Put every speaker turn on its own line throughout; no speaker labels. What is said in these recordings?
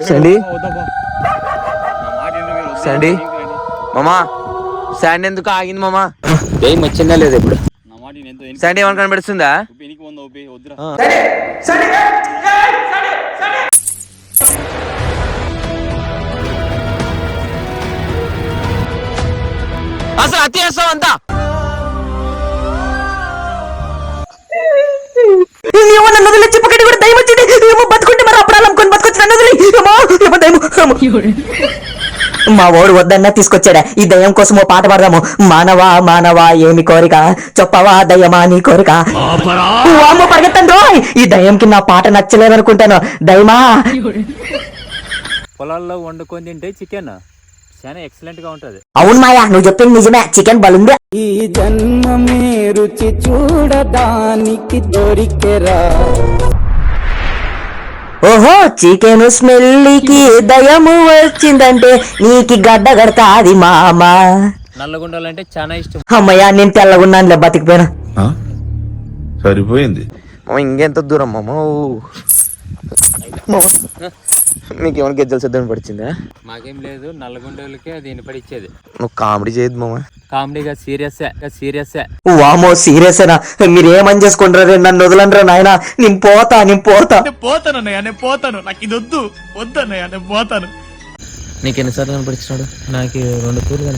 సండి. సండి. మామా శాండ్ ఎందుకు ఆగింది మామా ఏం వచ్చిందా లేదు ఇప్పుడు శాండ్ ఏమని
వద్దురా.
అసలు అతి చేస్తావు అంతా
ఏమో నన్ను వదిలే చెప్పకండి కూడా దయ్యం వచ్చింది ఏమో బతుకుంటే మా ఓడు వద్దన్నా తీసుకొచ్చాడా? ఈ దయ్యం కోసం ఓ పాట పాడదాము. మానవా మానవా ఏమి కోరిక? చెప్పవా దయ్యమా నీ కోరిక? వామ్మో పరిగెత్తండి ఈ దయ్యంకి నా పాట నచ్చలేదు అనుకుంటాను దయ్యమా
పొలాల్లో వండుకొని తింటే చికెన్. చాలా ఎక్సలెంట్గా ఉంటది.
అవును మాయా నువ్వు చెప్పింది నిజమే. చికెన్ బలుంది.
ఈ జన్మమే రుచి చూడడానికి దొరికెరా.
ఓహో చికెన్ స్మెల్లికి దయము వచ్చిందంటే నీకి గడ్డ కడతాది మామ.
నల్లగుండాలంటే చాలా ఇష్టం.
అమ్మయ్యా నేను తెల్లగున్నానులే బతికిపోయినా?
సరిపోయింది.
మామ ఇంకెంత దూరం మామ? మీకు ఏమైనా గెజ్జలు సిద్ధం పడిచిందా
మాకేం లేదు నల్లగుండలకి అది వినపడిచ్చేది
నువ్వు కామెడీ చేయదు మామ.
కామెడీగా సీరియస్ సీరియస్
వామో సీరియస్ అయినా మీరు ఏమని చేసుకుంటారు నన్ను వదలండ్రా నాయన. నేను పోతా నేను పోతా.
పోతానన్నయ్య నేను పోతాను. నాకు ఇది వద్దు. వద్దన్నయ్య నేను పోతాను.
నీకు ఎన్నిసార్లు కనపడిచ్చినాడు?
నాకు రెండు కూరలు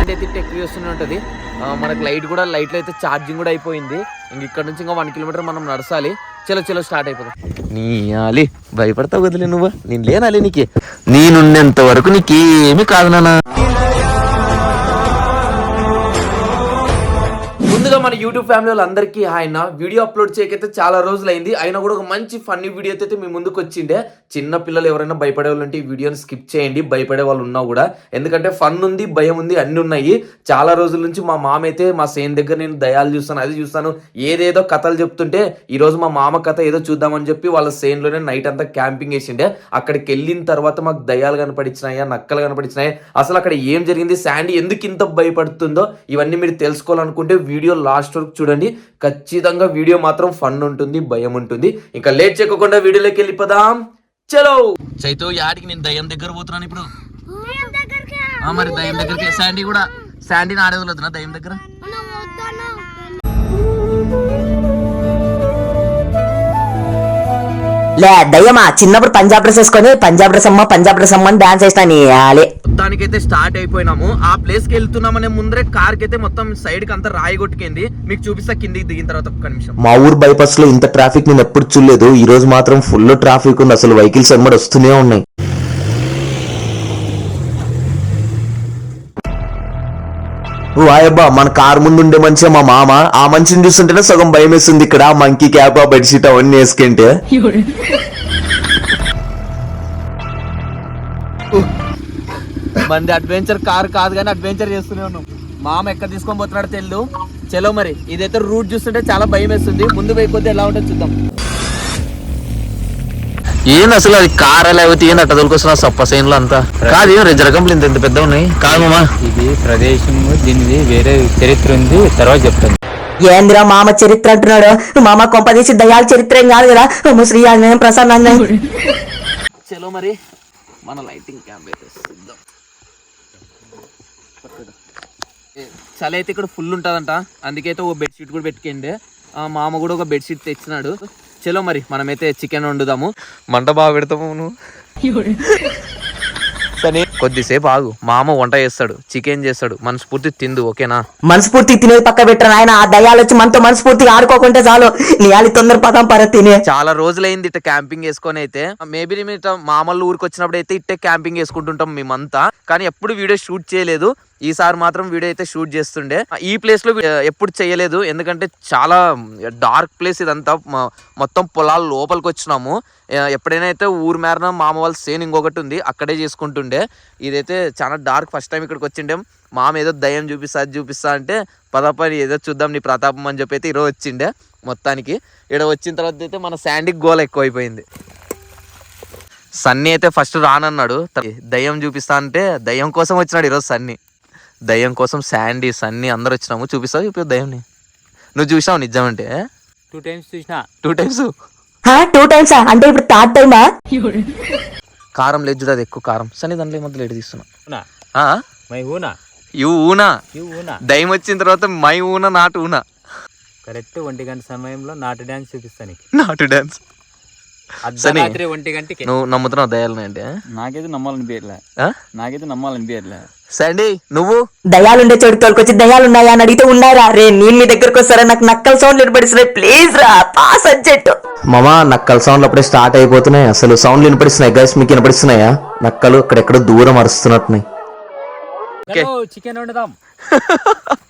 అయితే ఇట్ట ఎక్కువ ఉంటుంది. మనకు లైట్ కూడా లైట్లో అయితే ఛార్జింగ్ కూడా అయిపోయింది. ఇంక ఇక్కడ నుంచి ఇంకా వన్ కిలోమీటర్ మనం నడసాలి చలో చలో స్టార్ట్ అయిపోదాం. నీ భయపడతావు కదలే నువ్వు? నేను లేనాలి నీకు. నేనున్నంత వరకు నీకేమి కాదు నాన్న. ముందుగా మన యూట్యూబ్ ఫ్యామిలీ వాళ్ళందరికీ ఆయన వీడియో అప్లోడ్ చేయకైతే చాలా రోజులైంది. అయినా కూడా ఒక మంచి ఫన్నీ వీడియో అయితే మీ ముందుకు వచ్చిండే. చిన్న పిల్లలు ఎవరైనా భయపడే వాళ్ళు ఉంటే ఈ వీడియోని స్కిప్ చేయండి. భయపడే వాళ్ళు ఉన్నా కూడా. ఎందుకంటే ఫన్ ఉంది భయం ఉంది అన్ని ఉన్నాయి. చాలా రోజుల నుంచి మా మామ అయితే మా సేన్ దగ్గర నేను దయాలు చూస్తాను అది చూస్తాను. ఏదేదో కథలు చెప్తుంటే ఈ రోజు మా మామ కథ ఏదో చూద్దామని చెప్పి వాళ్ళ సేన్లోనే నైట్ అంతా క్యాంపింగ్ వేసిండే అక్కడికి వెళ్ళిన తర్వాత మాకు దయాలు కనపడిచ్చినాయా నక్కలు కనపడించినాయి అసలు అక్కడ ఏం జరిగింది శాండీ ఎందుకు ఇంత భయపడుతుందో ఇవన్నీ మీరు తెలుసుకోవాలనుకుంటే వీడియో లాస్ట్ వరకు చూడండి. ఖచ్చితంగా వీడియో మాత్రం ఫన్ ఉంటుంది భయం ఉంటుంది. ఇంకా లేట్ చేయకుండా వీడియోలోకి వెళ్ళిపోదాం చలో! చైతో యాడికి నేను దయ్యం దగ్గర పోతున్నాను ఇప్పుడు? ఆ, మరి దయ్యం దగ్గరికి శాండీ కూడా? శాండీని ఆడేదవుతున్నా దయ్యం దగ్గర?
లే దయ్యమా? చిన్నప్పుడు పంజాబ్ డ్రెస్ వేసుకొని పంజాబ్ డ్రెస్ అమ్మ పంజాబ్ డ్రెస్ అమ్మ అని డాన్స్ చేసినా నీ ఆలే.
మొత్తానికైతే స్టార్ట్ అయిపోయినాము. ఆ ప్లేస్కి వెళ్తున్నామనే ముందరే కార్కి అయితే మొత్తం సైడ్కి అంతా రాయి కొట్టుకుంది. మీకు చూపిస్తా కిందికి దిగిన తర్వాత ఒక్క నిమిషం.
మా ఊరు బైపాస్లో ఇంత ట్రాఫిక్ నేను ఎప్పుడు చూడలేదు. ఈ రోజు మాత్రం ఫుల్ ట్రాఫిక్ ఉంది. అసలు వెహికల్స్ ఎమ్మడి వస్తూనే ఉన్నాయి. వాయబ్బా మన కార్ ముందు ఉండే మనిషి మా మామ. ఆ మనిషిని చూస్తుంటేనే సగం భయం వేస్తుంది ఇక్కడ. మంకీ క్యాప్ బెడ్షీట్ అవన్నీ వేసుకుంటే.
మంది అడ్వెంచర్ కార్ కాదు కానీ అడ్వెంచర్ చేస్తూనే ఉన్నాం. మామ ఎక్కడ తీసుకొని పోతున్నాడో తెలియదు చలో మరి. ఇదైతే రూట్ చూస్తుంటే చాలా భయం వేస్తుంది. ముందు పోయి కొద్ది ఎలా ఉంటుందో చూద్దాం. ఏంది అసలు అది కార్ లేకపోతే ఏంది అట్ట తోలుకొస్తున్నా? సప్ప సైన్లో అంతా. కాదు ఏం రెజర కంపెనీ ఇంత పెద్ద ఉన్నాయి. కాదు మామా.
ఇది ప్రదేశం దీనిది వేరే చరిత్ర ఉంది. తర్వాత చెప్తాను.
ఏందిరా మామ చరిత్ర అంటున్నాడు? మామ కొంపదీసి దయాల చరిత్ర ఏం కాదు కదా? శ్రీ ఆంజనేయం ప్రసన్న
చలో మరి మన లైటింగ్ క్యాంప్ అయితే చలి అయితే ఇక్కడ ఫుల్ ఉంటుందంట. అందుకైతే ఓ బెడ్షీట్ కూడా పెట్టుకోండి ఆ మామ కూడా ఒక బెడ్షీట్ తెచ్చినాడు. చలో మరి మనమైతే చికెన్ వండుదాము. మంట బాగా పెడతాము నువ్వు. కొద్దిసేపు ఆగు. మామ వంట చేస్తాడు చికెన్ చేస్తాడు. మనస్ఫూర్తి తిందు ఓకేనా?
మనస్ఫూర్తి తినేది పక్క పెట్టరా ఆయన ఆ దయాలు వచ్చి మనతో మనస్ఫూర్తిగా ఆడుకోకుంటే చాలు. నీ ఆలి తొందర పదం పర తినే.
చాలా రోజులైంది ఇట్ట క్యాంపింగ్ వేసుకొని అయితే. మేబీ మేము మామూలు ఊరికి వచ్చినప్పుడు అయితే ఇట్టే క్యాంపింగ్ వేసుకుంటుంటాం మేమంతా. కానీ ఎప్పుడు వీడియో షూట్ చేయలేదు. ఈసారి మాత్రం వీడియో అయితే షూట్ చేస్తుండే. ఈ ప్లేస్లో ఎప్పుడు చేయలేదు. ఎందుకంటే చాలా డార్క్ ప్లేస్ ఇదంతా. మొత్తం పొలాల లోపలికి వచ్చినాము. ఎప్పుడైనా అయితే ఊరు మేరన మామ వాళ్ళ సేన్ ఇంకొకటి ఉంది అక్కడే చేసుకుంటుండే. ఇదైతే చాలా డార్క్ ఫస్ట్ టైం ఇక్కడికి వచ్చిండే. మామ ఏదో దయ్యం చూపిస్తా చూపిస్తా అంటే పదపని ఏదో చూద్దాం నీ ప్రతాపం అని చెప్పి అయితే ఈరోజు వచ్చిండే మొత్తానికి. ఇక్కడ వచ్చిన తర్వాత అయితే మన శాండీకి గోల్ ఎక్కువైపోయింది. సన్నీ అయితే ఫస్ట్ రానన్నాడు. దయ్యం చూపిస్తా అంటే దయ్యం కోసం వచ్చినాడు ఈరోజు సన్నీ. దయ్యం కోసం శాండీ సన్నీ అందరు వచ్చినాము. చూపిస్తావు? చూపి దయ్యంని. నువ్వు చూసావు నిజం అంటే
టూ టైమ్స్ చూసిన
టూ టైమ్స్
టూ టైమ్స్ అంటే ఇప్పుడు థర్డ్ టైమా
కారం లేదు చూడు అది ఎక్కువ కారం. సరే దాంట్లో ఏమో లేట్ తీస్తున్నా?
మై ఊనా?
యు ఊనా?
ఈ ఊనా?
దయ్యం వచ్చిన తర్వాత మై ఊనా నాటు ఊనా?
కరెక్ట్ ఒంటి గంట సమయంలో నాటు డ్యాన్స్ చూపిస్తాను నీకు.
నాటు డాన్స్?
ఒంటి గంటకి.
నువ్వు నమ్ముతున్నావు దయాలని అంటే
నాకైతే నమ్మాలనిపించట్లే
ఆ?
నాకైతే నమ్మాలనిపించట్లే
సండి నువ్వు?
దయాలుండే చోటు తోలుకొచ్చి దయాలు ఉన్నాయా అని అడిగితే ఉన్నారా? రే నేను మీ దగ్గరకు వస్తారా? నాకు నక్కల సౌండ్ వినపడిస్తున్నాయి ప్లీజ్ రా పాస్ అజ్జెట్
మామా నక్కల సౌండ్లు అప్పుడే స్టార్ట్ అయిపోతున్నాయి. అసలు సౌండ్లు వినపడిస్తున్నాయి? గైస్ మీకు వినపడిస్తున్నాయా? నక్కలు అక్కడెక్కడో దూరం అరుస్తున్నట్టున్నాయి.
ఓకే.
చికెన్ వండుదాం.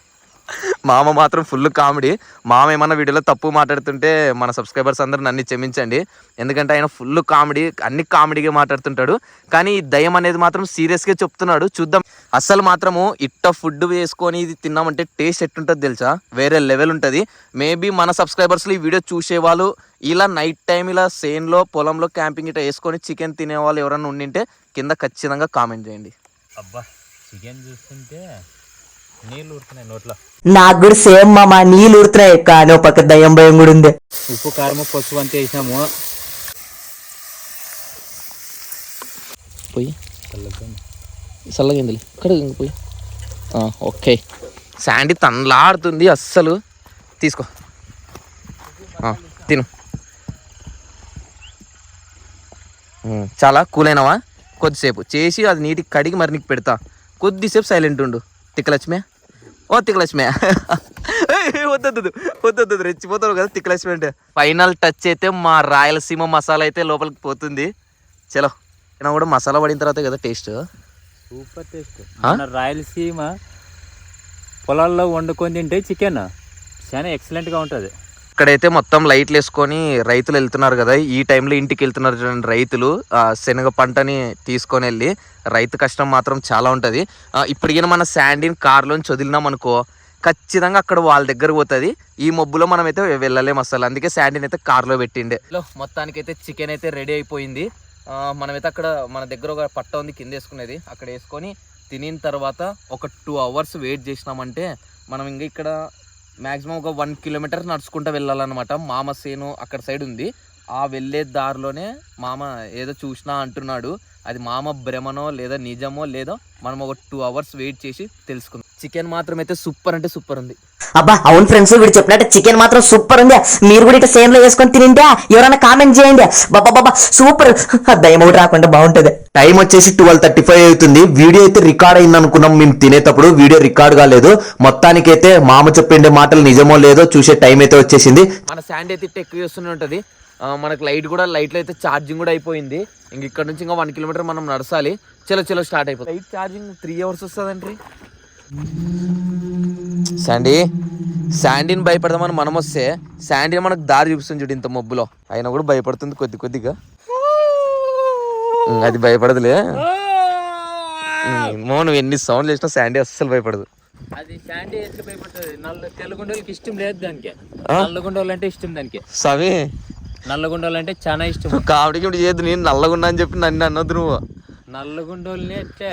మామ మాత్రం ఫుల్ కామెడీ. మామ ఏమన్నా వీడియోలో తప్పు మాట్లాడుతుంటే మన సబ్స్క్రైబర్స్ అందరూ నన్ను క్షమించండి. ఎందుకంటే ఆయన ఫుల్ కామెడీ అన్ని కామెడీగా మాట్లాడుతుంటాడు. కానీ ఈ దయ్యం అనేది మాత్రం సీరియస్గా చెప్తున్నాడు. చూద్దాం. అస్సలు మాత్రము ఇట్ట ఫుడ్ వేసుకొని ఇది తిన్నామంటే టేస్ట్ ఎట్టుంటుంది తెలుసా? వేరే లెవెల్ ఉంటుంది. మేబీ మన సబ్స్క్రైబర్స్లో ఈ వీడియో చూసేవాళ్ళు ఇలా నైట్ టైం ఇలా సేన్లో పొలంలో క్యాంపింగ్ ఇట్లా వేసుకొని చికెన్ తినేవాళ్ళు ఎవరైనా ఉండింటే కింద ఖచ్చితంగా కామెంట్ చేయండి.
అబ్బా చికెన్ చూస్తుంటే నీళ్ళు ఊరుతున్నాయి నోట్లో.
నాకు కూడా సేమ్ మామ నీళ్ళు ఊరుతున్నాయి. కానీ ఒక పక్క దయ్యం భయం కూడా ఉంది.
ఉప్పు కారము పసుపు అంత వేసినాము.
పోయి. చల్లగిందిలే ఇక్కడ పోయి. ఆ, ఓకే. శాండీ తనలాడుతుంది అస్సలు. తీసుకో. తిను. చాలా కూల్ అయినావా కొద్దిసేపు. చేసి అది నీటికి కడిగి మరి నీకు పెడతా. కొద్దిసేపు సైలెంట్ ఉండు. తిక్కలక్ష్మి? ఓ తిక్కలక్ష్మి. వద్దొద్దు వద్దొద్దు రెచ్చిపోతావు కదా తిక్కలక్ష్మి అంటే. ఫైనల్ టచ్ అయితే మా రాయలసీమ మసాలా అయితే లోపలికి పోతుంది. చలో అయినా కూడా మసాలా పడిన తర్వాత కదా టేస్ట్
సూపర్ టేస్ట్ రాయలసీమ పొలాల్లో వండుకొని తింటే చికెన్ చాలా ఎక్సలెంట్గా ఉంటుంది.
ఇక్కడైతే మొత్తం లైట్లు వేసుకొని రైతులు వెళ్తున్నారు కదా. ఈ టైంలో ఇంటికి వెళ్తున్నారు చూడండి రైతులు. శనగ పంటని తీసుకొని వెళ్ళి రైతు కష్టం మాత్రం చాలా ఉంటుంది. ఇప్పటికైనా మన శాండీని కార్లోంచి వదిలినాం అనుకో ఖచ్చితంగా అక్కడ వాళ్ళ దగ్గర పోతుంది. ఈ మబ్బులో మనం అయితే వెళ్ళలేము అసలు. అందుకే శాండీని అయితే కార్లో పెట్టిండే. మొత్తానికి అయితే చికెన్ అయితే రెడీ అయిపోయింది. మనమైతే అక్కడ మన దగ్గర ఒక పట్ట ఉంది కింద వేసుకునేది. అక్కడ వేసుకొని తినిన తర్వాత ఒక టూ అవర్స్ వెయిట్ చేసినామంటే మనం ఇంకా ఇక్కడ మ్యాక్సిమం ఒక వన్ కిలోమీటర్ నడుచుకుంటూ వెళ్ళాలన్నమాట. మామ సేను అక్కడ సైడ్ ఉంది. ఆ వెళ్ళే దారిలోనే మామ ఏదో చూసినా అంటున్నాడు. అది మామ భ్రమనో లేదా నిజమో లేదో మనం ఒక టూ అవర్స్ వెయిట్ చేసి తెలుసుకుందాం. చికెన్ మాత్రం అయితే సూపర్ అంటే సూపర్ ఉంది.
అబ్బా అవును ఫ్రెండ్స్ వీడు చెప్పినట్టు చికెన్ మాత్రం సూపర్ ఉంది. మీరు కూడా ఇట్లా సేమ్లో వేసుకొని తినింటే ఎవరైనా కామెంట్ చేయండి. బాబా బాబా సూపర్ దయ్యం ఒకటి రాకుండా బాగుంటది.
టైం వచ్చేసి ట్వెల్వ్ థర్టీ ఫైవ్ అవుతుంది. వీడియో అయితే రికార్డ్ అయింది అనుకున్నాం మేము తినేటప్పుడు వీడియో రికార్డ్ కాలేదు. మొత్తానికైతే మామ చెప్పిండే మాటలు నిజమో లేదో చూసే టైం అయితే వచ్చేసింది.
మన శాండ్ అయితే ఎక్కువ చేస్తూనే ఉంటుంది. మనకు లైట్ కూడా లైట్లో అయితే ఛార్జింగ్ కూడా అయిపోయింది. ఇంక ఇక్కడ నుంచి ఇంకా వన్ కిలోమీటర్ మనం నడసాలి చలో చలో స్టార్ట్ అయిపోతుంది. లైట్ ఛార్జింగ్ త్రీ అవర్స్ వస్తుందండి. శాండీ శాండీని భయపడదామని మనం వస్తే శాండీ మనకు దారి చూపిస్తుంది చూడు ఇంత మబ్బులో. అయినా కూడా భయపడుతుంది కొద్ది కొద్దిగా. అది భయపడదులే. ఉమ్, మో నువ్వు ఎన్ని సౌండ్లు చేసినా శాండీ అస్సలు భయపడదు.
అది శాండీ ఎట్లా భయపడుతుంది? నల్ల తెల్లగుండోళ్ళకి ఇష్టం లేదు దానికి. నల్లగుండోళ్ళు అంటే ఇష్టం దానికి.
సవి
నల్లగుండోళ్ళు అంటే చాలా ఇష్టం
ఇప్పుడు చేయదు నేను నల్లగున్నా అని చెప్పి నన్ను అన్నది నువ్వు.
నల్లగుండోళ్ళని అంటే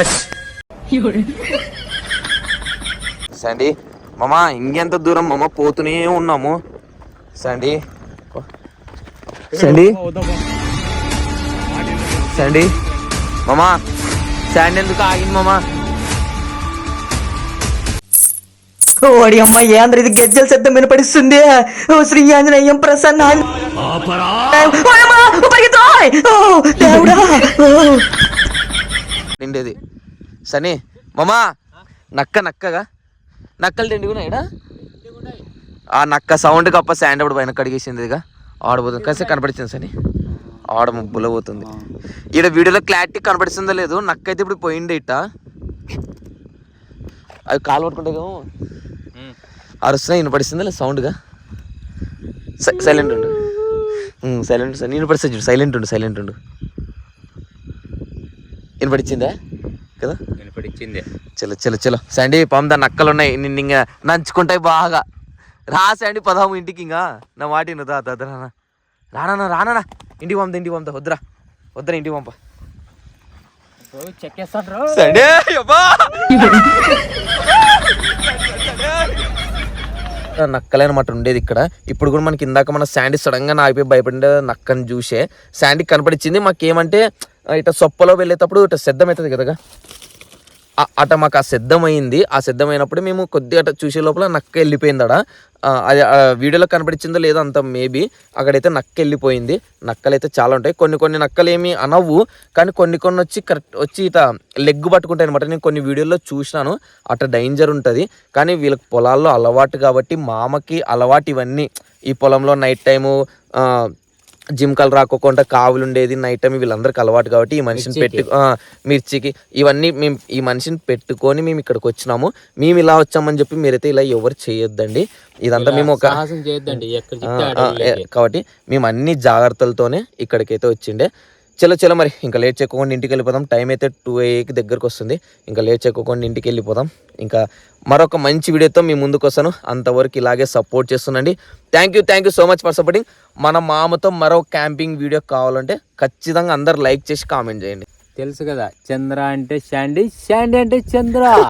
ఎస్
సండి మామా ఇంకెంత దూరం మామ పోతూనే ఉన్నాము. సండి సండి సండి మామా శాండ్ ఎందుకు ఆగింది మామా?
ఓడి అమ్మ ఏంద్ర ఇది గెజ్జల శబ్దం వినపడిస్తుంది? ఓ శ్రీ ఆంజనేయం ప్రసన్న పరిగెత్తోయ్! దేవుడా.
నిండేది. సని మామా నక్క నక్కగా? నక్కలు తిండి కూడా ఆ నక్క సౌండ్ కప్ప శాండ్ అప్పుడు పైన కడిగేసింది ఇక ఆడబోతుంది. కాసేపు కనపడిచింది సని. ఆడ ముబ్బులో పోతుంది. ఈడ వీడియోలో క్లారిటీ కనపడిస్తుందో లేదు నక్క అయితే ఇప్పుడు పోయింది ఇట్ట. అవి కాలు పట్టుకుంటే అరుస్తున్నాయి వినపడిస్తుందా లేదు సౌండ్గా సైలెంట్ ఉండు. సైలెంట్ సార్ నేను పడిస్తా చూడు సైలెంట్ ఉండు సైలెంట్ ఉండు. వినపడిచ్చిందా? కదా?
వినపడిచ్చింది.
చలో చలో చలో. సండి పంద నక్కలు ఉన్నాయి నిన్ను ఇంకా నంచుకుంటాయి బాగా. రా సండి పదాము ఇంటికి ఇంకా నా వాటిను దా దా దా, రానా రానా రానా ఇంటికి పంపుతా ఇంటికి పంపుతా వద్దురా. వద్దురా ఇంటికి పంప సండే నక్కలే అనమాట ఉండేది ఇక్కడ. ఇప్పుడు కూడా మనకి ఇందాక మన శాండీ సడన్గా ఆగిపోయి భయపడిన నక్కని చూసే. శాండీ కనపడిచ్చింది. మాకేమంటే ఇట సొప్పలో వెళ్ళేటప్పుడు ఇట సిద్ధమవుతుంది అవుతుంది కదా అట మాకు ఆ సిద్ధమైంది. ఆ సిద్ధమైనప్పుడు మేము కొద్దిగా అట చూసే లోపల నక్క వెళ్ళిపోయింది అడ అది వీడియోలో కనపడించిందో లేదో అంత మేబీ అక్కడైతే నక్క వెళ్ళిపోయింది. నక్కలు అయితే చాలా ఉంటాయి. కొన్ని కొన్ని నక్కలు ఏమి అనవు. కానీ కొన్ని కొన్ని వచ్చి కరెక్ట్ వచ్చి ఇట లెగ్ పట్టుకుంటాయి అనమాట నేను కొన్ని వీడియోల్లో చూసినాను. అట డేంజర్ ఉంటుంది. కానీ వీళ్ళకి పొలాల్లో అలవాటు కాబట్టి మామకి అలవాటు ఇవన్నీ. ఈ పొలంలో నైట్ టైము జిమ్కలు రాకోకుండా కావులు ఉండేది నైట్ టైం వీళ్ళందరికీ అలవాటు కాబట్టి ఈ మనిషిని పెట్టు మిర్చికి. ఇవన్నీ మేము ఈ మనిషిని పెట్టుకొని మేము ఇక్కడికి వచ్చినాము. మేము ఇలా వచ్చామని చెప్పి మీరైతే ఇలా ఎవరు చేయొద్దండి. ఇదంతా మేము ఒక. కాబట్టి మేము అన్ని జాగ్రత్తలతోనే ఇక్కడికైతే వచ్చిండే. చలో చలో మరి ఇంకా లేట్ చెక్కకుండా ఇంటికి వెళ్ళిపోదాం. టైం అయితే టూ ఏకి దగ్గరకు వస్తుంది. ఇంకా లేట్ చెక్కకుండా ఇంటికి వెళ్ళిపోదాం. ఇంకా మరొక మంచి వీడియోతో మీ ముందుకు వస్తాను. అంతవరకు ఇలాగే support చేస్తుండండి. Thank you thank you so much for supporting మన మామతో మరో క్యాంపింగ్ వీడియో కావాలంటే ఖచ్చితంగా అందరు లైక్ చేసి కామెంట్ చేయండి.
తెలుసు కదా చంద్ర అంటే శాండీ శాండీ అంటే చంద్ర.